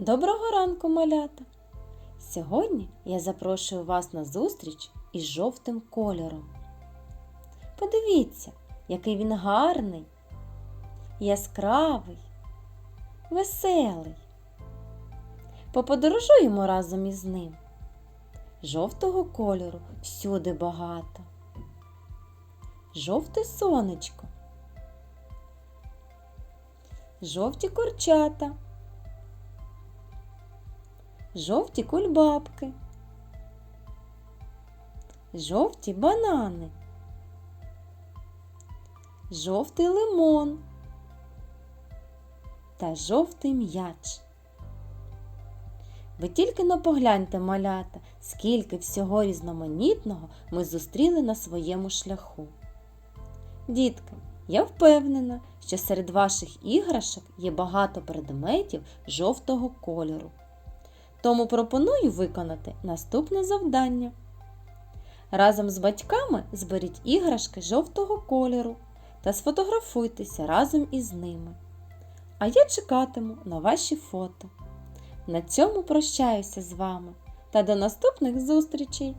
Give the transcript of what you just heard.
Доброго ранку, малята! Сьогодні я запрошую вас на зустріч із жовтим кольором. Подивіться, який він гарний, яскравий, веселий. Поподорожуємо разом із ним. Жовтого кольору всюди багато. Жовте сонечко. Жовті курчата. Жовті кульбабки. Жовті банани. Жовтий лимон та жовтий м'яч. Ви тільки но погляньте, малята, скільки всього різноманітного ми зустріли на своєму шляху. Дітки, я впевнена, що серед ваших іграшок є багато предметів жовтого кольору. Тому пропоную виконати наступне завдання. Разом з батьками зберіть іграшки жовтого кольору та сфотографуйтеся разом із ними. А я чекатиму на ваші фото. На цьому прощаюся з вами та до наступних зустрічей!